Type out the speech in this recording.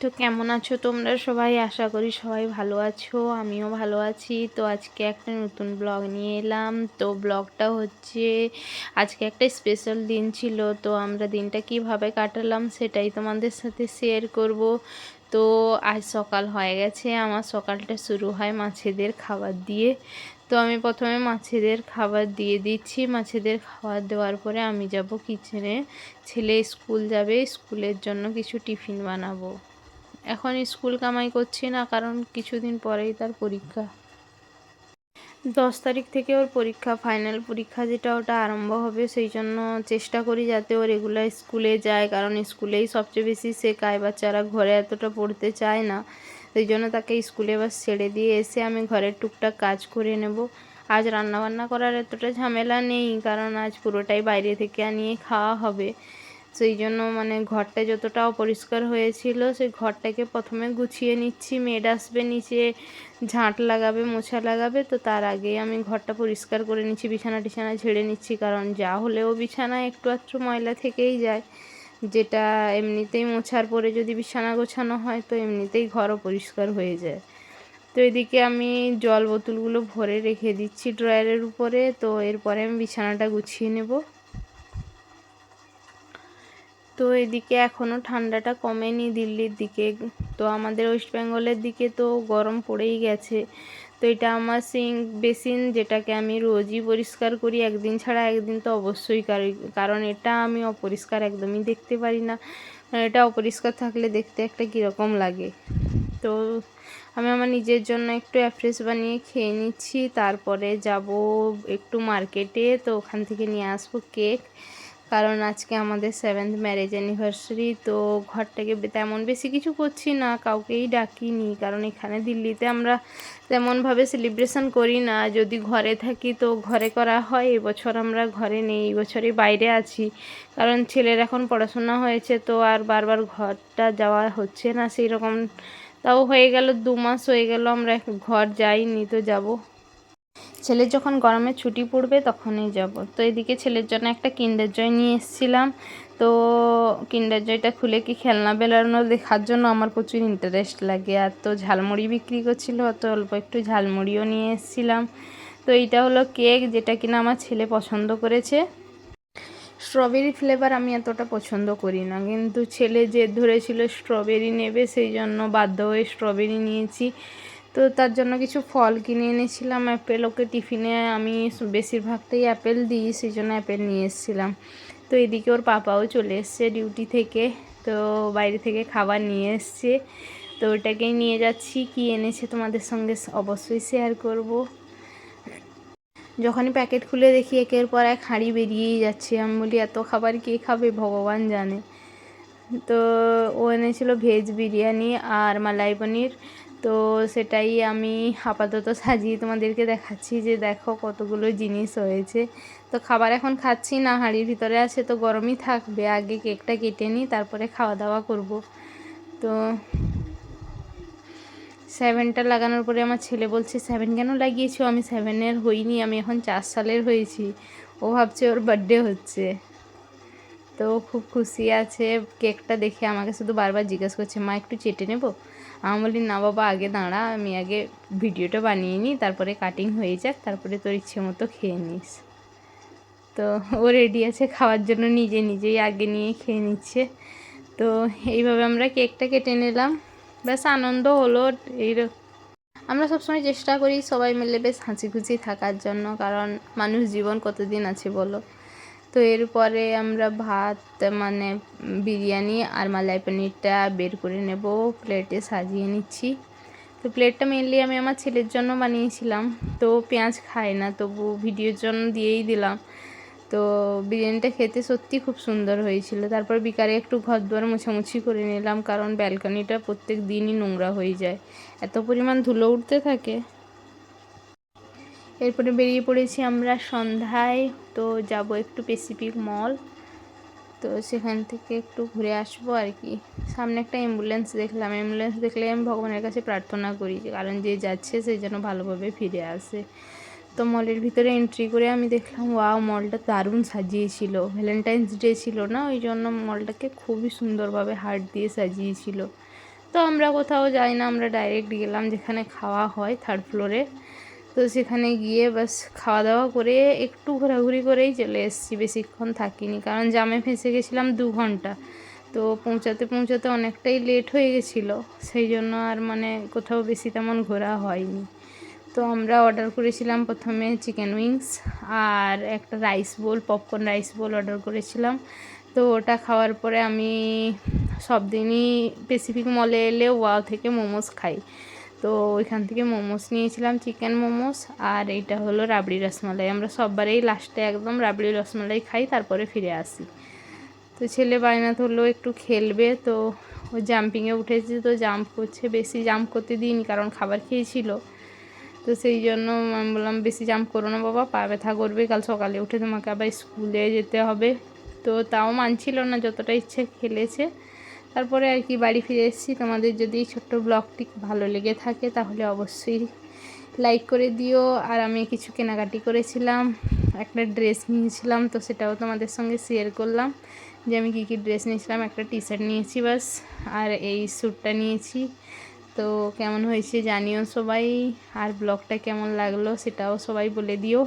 তো কেমন আছো তোমরা সবাই? আশা করি সবাই ভালো আছো, আমিও ভালো আছি। তো আজকে একটা নতুন ব্লগ নিয়ে এলাম। তো ব্লগটা হচ্ছে, আজকে একটা স্পেশাল দিন ছিল। তো আমরা দিনটা কীভাবে কাটালাম সেটাই তোমাদের সাথে শেয়ার করব। তো আজ সকাল হয়ে গেছে। আমার সকালটা শুরু হয় মাছেদের খাবার দিয়ে। তো আমি প্রথমে মাছেদের খাবার দিয়ে দিচ্ছি। মাছেদের খাবার দেওয়ার পরে আমি যাব কিচেনে ছেলে স্কুল যাবে, স্কুলের জন্য কিছু টিফিন বানাবো। এখন স্কুল কামাই করছি না, কারণ কিছুদিন পরেই তার পরীক্ষা। দশ তারিখ থেকে ওর পরীক্ষা ফাইনাল পরীক্ষা যেটা ওটা আরম্ভ হবে, সেই জন্য চেষ্টা করি যাতে ও রেগুলার স্কুলে যায়, কারণ স্কুলেই সবচেয়ে বেশি শেখায় বাচ্চারা, ঘরে এতটা পড়তে চায় না। সেই জন্য তাকে স্কুলে বাস ছেড়ে দিয়ে এসে আমি ঘরের টুকটাক কাজ করে নেব। আজ রান্নাবান্না করার এতটা ঝামেলা নেই, কারণ আজ পুরোটাই বাইরে থেকে আনিয়ে খাওয়া হবে। সেই জন্য মানে ঘরটা যতটা অপরিষ্কার হয়েছিল, সেই ঘরটাকে প্রথমে গুছিয়ে নিচ্ছি। মেড আসবে, নিচে ঝাঁট লাগাবে, মোছা লাগাবে, তো তার আগে আমি ঘরটা পরিষ্কার করে নিচ্ছি, বিছানা টিছানা ঝেড়ে নিচ্ছি, কারণ যা হলেও বিছানা একটু আধটু ময়লা থেকেই যায়। যেটা এমনিতেই মোছার পরে যদি বিছানা গোছানো হয়, তো এমনিতেই ঘরও পরিষ্কার হয়ে যায়। তো এদিকে আমি জল বোতলগুলো ভরে রেখে দিচ্ছি ড্রয়ারের উপরে, তো এরপরে আমি বিছানাটা গুছিয়ে নেব। তো এদিকে এখনও ঠান্ডাটা কমেনি দিল্লির দিকে। তো আমাদের ওয়েস্ট বেঙ্গলের দিকে তো গরম পড়েই গেছে। তো এটা আমার সিঙ্ক বেসিন যেটাকে আমি রোজই পরিষ্কার করি, একদিন ছাড়া একদিন তো অবশ্যই কারণ এটা আমি অপরিষ্কার একদমই দেখতে পারি না। এটা অপরিষ্কার থাকলে দেখতে একটা কীরকম লাগে। তো আমি আমার নিজের জন্য একটু অ্যাফ্রেশ বানিয়ে খেয়ে নিচ্ছি, তারপরে যাব একটু মার্কেটে, তো ওখান থেকে নিয়ে আসব কেক। কারণ আজকে আমাদের সেভেন্থ ম্যারেজ অ্যানিভার্সারি তো ঘরটাকে তেমন বেশি কিছু করছি না, কাউকেই ডাকিনি, কারণ এখানে দিল্লিতে আমরা তেমনভাবে সেলিব্রেশন করি না। যদি ঘরে থাকি তো ঘরে করা হয়, এবছর আমরা ঘরে নেই, এবছরই বাইরে আছি। কারণ ছেলের এখন পড়াশোনা হয়েছে, তো আর বারবার ঘরটা যাওয়া হচ্ছে না সেই রকম তাও হয়ে গেল দু মাস হয়ে গেল, আমরা ঘর যাইনি, তো যাব। ছেলের যখন গরমে ছুটি পড়বে তখনই যাব। তো এদিকে ছেলের জন্য একটা কিন্ডার জয় নিয়ে এসেছিলাম। তো কিন্ডার জয়টা খুলে কি খেলনা বেলানো দেখার জন্য আমার প্রচুর ইন্টারেস্ট লাগে। আর তো ঝালমুড়ি বিক্রি করছিল, তো অল্প একটু ঝালমুড়িও নিয়ে এসেছিলাম। তো এইটা হলো কেক যেটা কিনা আমার ছেলে পছন্দ করেছে। স্ট্রবেরি ফ্লেভার আমি এতটা পছন্দ করি না। কিন্তু ছেলে জেদ ধরেছিল স্ট্রবেরি নেবে, সেই জন্য বাধ্য হয়ে স্ট্রবেরি নিয়েছি। তো তার জন্য কিছু ফল কিনে এনেছিলাম অ্যাপেল। ওকে টিফিনে আমি বেশিরভাগটাই অ্যাপেল দিই সেই জন্য অ্যাপেল নিয়ে এসেছিলাম। তো এদিকে ওর পাপাও চলে এসছে ডিউটি থেকে, তো বাইরে থেকে খাবার নিয়ে এসছে। তো ওটাকেই নিয়ে যাচ্ছি, কি এনেছে তোমাদের সঙ্গে অবশ্যই শেয়ার করব। যখনই প্যাকেট খুলে দেখি একের পর এক হাঁড়ি বেরিয়েই যাচ্ছে। আমি বলি, এত খাবার কে খাবে? ভগবান জানে। তো ও এনেছিল ভেজ বিরিয়ানি আর মালাই পনির। তো সেটাই আমি আপাতত সাজিয়ে তোমাদেরকে দেখাচ্ছি যে দেখো কতগুলো জিনিস হয়েছে। তো খাবার এখন খাচ্ছি না, হাঁড়ির ভিতরে আছে তো গরমই থাকবে, আগে কেকটা কেটে নিই, তারপরে খাওয়া দাওয়া করব। তো সেভেনটা লাগানোর পরে আমার ছেলে বলছে, সেভেন কেন লাগিয়েছো? আমি সেভেনের হইনি, আমি এখন চার সালের হয়েছি। ও ভাবছে ওর বার্থডে হচ্ছে। তো খুব খুশি আছে, কেকটা দেখে আমাকে শুধু বারবার জিজ্ঞেস করছে, মা, একটু চেটে নেব? আমি বলি, না বাবা, আগে দাঁড়া, আমি আগে ভিডিওটা বানিয়ে নিই, তারপরে কাটিং হয়ে যাক, তারপরে তোর ইচ্ছে মতো খেয়ে নিস। তো ও রেডি আছে খাওয়ার জন্য, নিজে নিজেই আগে নিয়ে খেয়ে নিচ্ছে। তো এইভাবে আমরা কেকটা কেটে নিলাম। ব্যাস, আনন্দ হলো, এই আমরা সবসময় চেষ্টা করি সবাই মিলে বেশ হাসি খুশি থাকার জন্য, কারণ মানুষ জীবন কতদিন আছে বলো? তো এরপরে আমরা ভাত মানে বিরিয়ানি আর মালাই পনিরটা বের করে নেব। প্লেটে সাজিয়ে নিচ্ছি। তো প্লেটটা মেনলি আমি আমার ছেলের জন্য বানিয়েছিলাম। তো পেঁয়াজ খায় না, তবু ভিডিওর জন্য দিয়েই দিলাম। তো বিরিয়ানিটা খেতে সত্যি খুব সুন্দর হয়েছিল। তারপর বিকালে একটু ঘর দুয়ার মোছামুছি করে নিলাম, কারণ ব্যালকনিটা প্রত্যেক দিনই নোংরা হয়ে যায়। এত পরিমাণ ধুলো উঠতে থাকে। এরপরে বেরিয়ে পড়েছি আমরা সন্ধ্যায়, তো যাব একটু পেসিফিক মল তো সেখান থেকে একটু ঘুরে আসব আর কি। সামনে একটা অ্যাম্বুলেন্স দেখলাম অ্যাম্বুলেন্স দেখলে আমি ভগবানের কাছে প্রার্থনা করি, কারণ যে যাচ্ছে সে যেন ভালোভাবে ফিরে আসে। তো মলের ভিতরে এন্ট্রি করে আমি দেখলাম ওয়াও মলটা দারুণ সাজিয়েছিল। ভ্যালেন্টাইন্স ডে ছিল না, ওই জন্য মলটাকে খুবই সুন্দরভাবে হার্ট দিয়ে সাজিয়েছিল। তো আমরা কোথাও যাই না, আমরা ডাইরেক্ট গেলাম যেখানে খাওয়া হয় থার্ড ফ্লোরে তো সেখানে গিয়ে বাস খাওয়া দাওয়া করে একটু ঘোরাঘুরি করেই চলে এসেছি। বেশিক্ষণ থাকিনি, কারণ জামে ফেঁসে গেছিলাম দু ঘণ্টা। তো পৌঁছাতে পৌঁছাতে অনেকটাই লেট হয়ে গেছিল, সেই জন্য আর মানে কোথাও বেশি তেমন ঘোরা হয়নি। তো আমরা অর্ডার করেছিলাম প্রথমে চিকেন উইংস আর একটা rice bowl popcorn rice bowl order করেছিলাম। তো ওটা খাওয়ার পরে আমি সব দিনই স্পেসিফিক মলে এলে ওয়াও থেকে মোমোস খাই। তো ওইখান থেকে মোমোস নিয়েছিলাম, চিকেন মোমোস আর এইটা হলো রাবড়ি রসমালাই। আমরা সববারেই লাস্টে একদম রাবড়ি রসমালাই খাই, তারপরে ফিরে আসি। তো ছেলে বায়না ধরলো, একটু খেলবে। তো ও জাম্পিংয়ে উঠেছে, তো জাম্প করছে। বেশি জাম্প করতে দিইনি, কারণ খাবার খেয়েছিল। তো সেই জন্য আমি বললাম, বেশি জাম্প করো না বাবা, পা ব্যথা করবে, কাল সকালে উঠে তোমাকে আবার স্কুলে যেতে হবে। তো তাও মানছিল না, যতটা ইচ্ছে খেলেছে। তারপরে আর কি বাড়ি ফিরে এসেছি। তোমাদের যদি এই ছোট্ট ব্লগটি ভালো লেগে থাকে তাহলে অবশ্যই লাইক করে দিও। আর আমি কিছু কেনাকাটি করেছিলাম, একটা ড্রেস নিয়েছিলাম, তো সেটাও তোমাদের সঙ্গে শেয়ার করলাম যে আমি কী কী ড্রেস নিয়েছিলাম, একটা টি শার্ট নিয়েছি বাস আর এই স্যুটটা নিয়েছি। তো কেমন হয়েছে জানিও সবাই, আর ব্লগটা কেমন লাগল সেটাও সবাই বলে দিও।